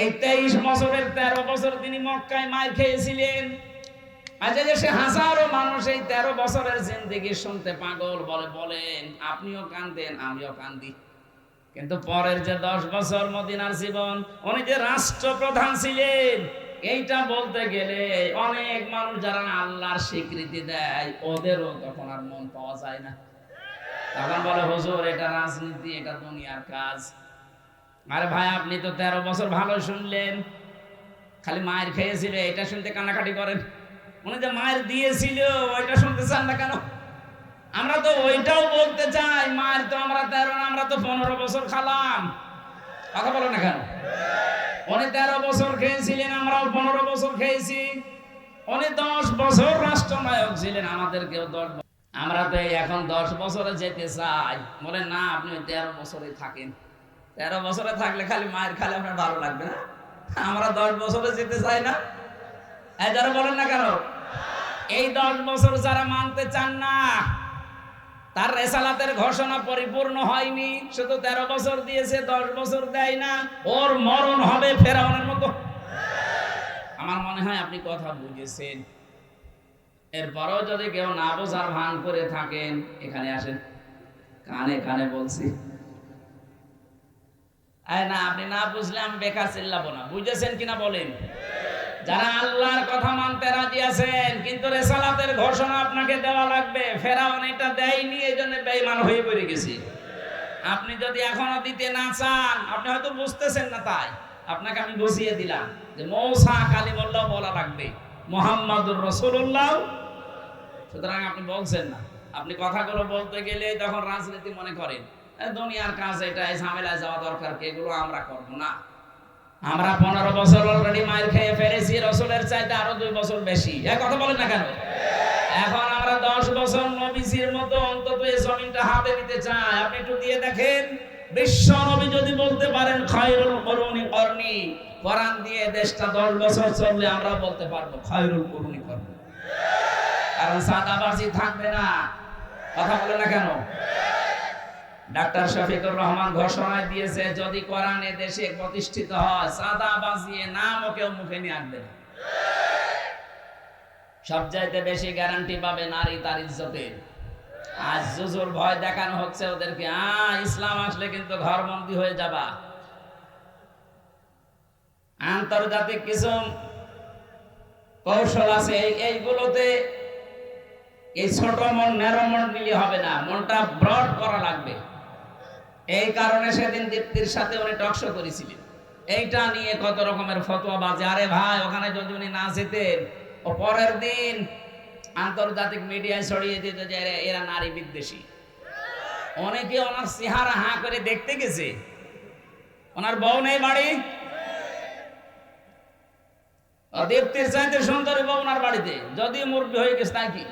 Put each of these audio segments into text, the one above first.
এই তেইশ বছরের তেরো বছর তিনি মক্কায় মার খেয়েছিলেন। আজ যে হাজারো মানুষ এই তেরো বছরের জিন্দিগি শুনতে পাগল বলে, বলেন, আপনিও কান্দেন, আমিও কান্দি। কিন্তু পরের যে দশ বছর মদিনার জীবন, উনি যে রাষ্ট্রপ্রধান ছিলেন, এইটা বলতে গেলে অনেক মানুষ যারা আল্লাহর স্বীকৃতি দেয়, ওদেরও তখন আর মন পাওয়া যায় না। তখন বলে, হুজুর, এটা রাজনীতি, এটা দুনিয়ার কাজ। আরে ভাই, আপনি তো তেরো বছর ভালো শুনলেন। খালি মায়ের খেয়েছিল, এটা শুনতে কান্নাকাটি করেন। উনি যে মায়ের দিয়েছিল, ওইটা শুনতে চান না কেন? আমরা তো ওইটাও বলতে চাই, মায়ের তো আমরা তেরো না আমরা তো পনেরো বছর খালাম। কথা বলো না কেন? উনি তেরো বছর খেয়েছিলেন, আমরাও পনেরো বছর খেয়েছি। উনি দশ বছর রাষ্ট্রনায়ক ছিলেন, আমাদেরকেও দশ আমরা তো এখন দশ বছরে যেতে চাই। বলে না, আপনি ওই তেরো বছরে থাকেন। তেরো বছরে থাকলে খালি মায়ের খালে আপনার ভালো লাগবে না? আমরা দশ বছরে যেতে চাই না? এই যারা বলেন না কেন? এই দশ বছর যারা মানতে চান না, তার রেসালাতের ঘোষণা পরিপূর্ণ হয়নি। শুধু তেরো বছর দিয়েছে, দশ বছর দেয় না। ওর মরণ হবে ফেরাউনের মতো। আমার মনে হয় আপনি কথা বুঝেছেন। এরপরেও যদি কেউ না বোঝার ভান করে থাকেন, এখানে আসেন। কানে কানে বলছি। না, আপনি না বুঝলে আমি বেকার চিল্লাবো না। বুঝেছেন কিনা বলেন? যারা আল্লাহর কথা মানতে রাজি আছেন, কিন্তু রেসালাতের ঘোষণা আপনাকে দেওয়া লাগবে। ফেরাউন এটা দেয়নি এই জন্য বেঈমান হয়ে পড়ে গেছি। আপনি যদি এখনও দিতে না চান, আপনি হয়তো বুঝতেছেন না তাই। আপনাকে আমি বুঝিয়ে দিলাম যে মৌসা কালিমুল্লাহ বলা লাগবে, মোহাম্মদুর রসুল্লাহ সুতরাং আপনি বলছেন না। আপনি কথাগুলো বলতে গেলে তখন রাজনীতি মনে করেন। দুনিয়ার কাজ এটা ঝামেলায় যাওয়া দরকার কি? এগুলো আমরা করব না। আমরা পনেরো বছর অলরেডি মায়ের খেয়ে ফেলেছি, রসুলের চাইতে আরও দুই বছর বেশি। এক কথা বলেন না কেন? এখন আমরা দশ বছর নবীজির মতো অন্তত এই জমিনটা হাতে নিতে চাই। আপনি একটু দিয়ে দেখেন, বিশ্ব নবী যদি বলতে পারেন, খয়রুল করুনি করনি। কোরআন দিয়ে দেশটা দশ বছর চললে আমরা বলতে পারব, খয়রুল করুনি করনি। কারণ সাদাবাজি থাকবে না। কথা বলে না কেন? ডাক্তার শফিকুর রহমান ঘোষণা দিয়েছে, যদি কোরআনে দেশে প্রতিষ্ঠিত হয়, সাদা বাজিয়ে নামও কেউ মুখে নিয়ে আসবে না। সবচাইতে বেশি গ্যারান্টি পাবে নারী তার ইজ্জতের। আজ জুজুর ভয় দেখানো হচ্ছে ওদেরকে আ ইসলাম আসলে কিন্তু ঘরবন্দি হয়ে যাবা। আন্তর্জাতিক কিছু কৌশল আছে, এই- এইগুলোতে এই ছোট মন, ন্যারো মন নিলে হবে না, মনটা ব্রড করা লাগবে। এই কারণে সেদিন দীপ্তির সাথে উনি টকশো করেছিলেন। এইটা নিয়ে কত রকমের ফতোয়া বাজে। আরে ভাই, ওখানে যদি উনি না যেতেন, ও পরের দিন আন্তর্জাতিক মিডিয়ায় ছড়িয়ে দিত যে এরা- নারী বিদ্বেষী। অনেকে ওনার চেহারা হাঁ করে দেখতে গেছে। ওনার বউ নেই বাড়ি? দীপ্তির চাইতে সুন্দরী বউ ওনার বাড়িতে। যদি মুরব্বী হয়ে গেছে নাকি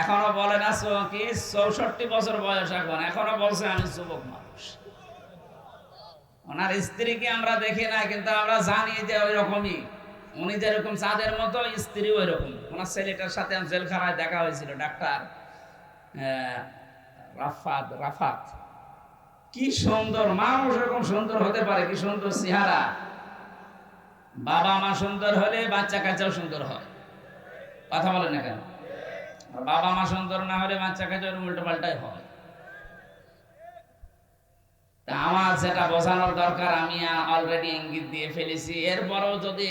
এখনও বলে না কি চৌষট্টি বছর বয়স এখন। এখনও বলছে আমি যুবক মানুষ। ওনার স্ত্রীকে আমরা দেখি না, কিন্তু আমরা জানি যে ওই রকমই উনি যেরকম চাঁদের মতো, স্ত্রী ওই রকম ওনার ছেলেটার সাথে জেলখানায় দেখা হয়েছিল, ডাক্তার রাফাত রাফাত। কি সুন্দর, মানুষ এরকম সুন্দর হতে পারে, কি সুন্দর চেহারা। বাবা মা সুন্দর হলে বাচ্চা কাচ্চাও সুন্দর হয়। কথা বলে না কেন? বাবা মা সুন্দর না হলে বাচ্চা কাচ্চা উল্টো পাল্টাই হয়। তা আমার সেটা বোঝানোর দরকার, আমি অলরেডি ইঙ্গিত দিয়ে ফেলেছি। এরপরেও যদি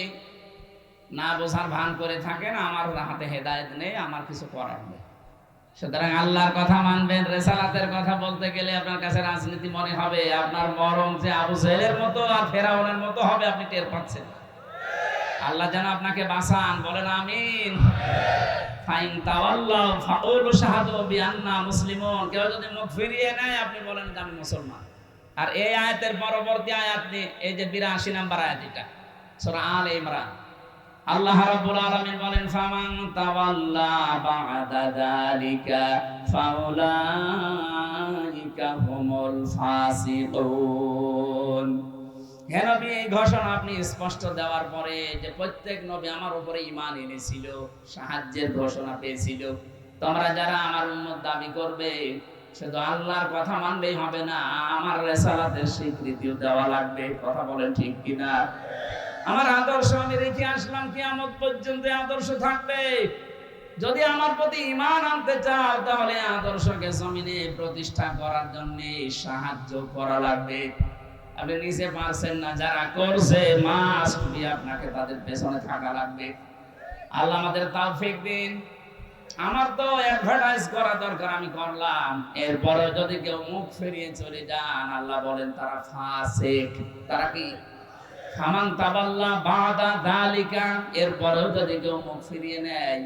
না বোঝার ভান করে থাকেন, আমার হাতে হেদায়েত নেই, আমার কিছু করার নেই। সুতরাং আল্লাহর কথা মানবেন, রেসালাতের কথা বলতে গেলে আপনার কাছে রাজনীতি মনে হবে, আপনার মরম যে আবু জেলের মতো আর ফেরাউনের মতো হবে, আপনি টের পাচ্ছেন আল্লাহ যেন আপনাকে বাঁচান, বলেন আমিন। ফাইন তাওয়াল্লাহ ফাকুলু শাহাদু বিআন্না মুসলিমুন। কেউ যদি মুখ ফিরিয়ে নেয়, আপনি বলেন যে আমি মুসলমান। আর এই আয়াতের পরবর্তী আয়াত নিয়ে, এই যে 82 নাম্বার আয়াত এটা, সূরা আল ইমরান। আল্লাহ রাব্বুল আলামিন বলেন, ফামান তাওয়াল্লা বা'দা যালিকা, ফাউলাইকা হুমুল ফাসিকুন। হে নবী এই ঘোষণা? আপনি স্পষ্ট দেওয়ার পরে যে প্রত্যেক নবী আমার উপরে ঈমান এনেছিল, সাহায্যের ঘোষণা পেয়েছিল। তোমরা যারা আমার উম্মত দাবি করবে আল্লাহর কথা মানলেই হবে না, আমার রেসালাতের স্বীকৃতিও দেওয়া লাগবে। কথা বলেন ঠিক কিনা? আমার আদর্শ, আমি রেখে আসলাম, কিয়ামত পর্যন্ত আদর্শ থাকবে। যদি আমার প্রতি ইমান আনতে চাও, তাহলে আদর্শকে জমিনে প্রতিষ্ঠা করার জন্য সাহায্য করা লাগবে। আপনি নিজে পারছেন না, যারা করছে মাস আপনাকে তাদের পেছনে থাকা লাগবে। আল্লাহ আমাদের তাওফিক দিন। আমার তো অ্যাডভার্টাইজ করা দরকার, আমি করলাম। এরপরে যদি কেউ মুখ ফিরিয়ে চলে যান, আল্লাহ বলেন, তারা ফাসিক। তারা কি? ফামান তাবাল্লা বাদা দালিকা। এরপরেও যদি কেউ মুখ ফিরিয়ে নেয়,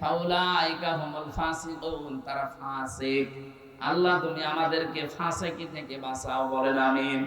ফাউলাইকা হুমুল ফাসিকুন, তারা ফাসিক। আল্লাহ, তুমি আমাদেরকে ফাসিকি থেকে বাঁচাও, বলেন, আমিন।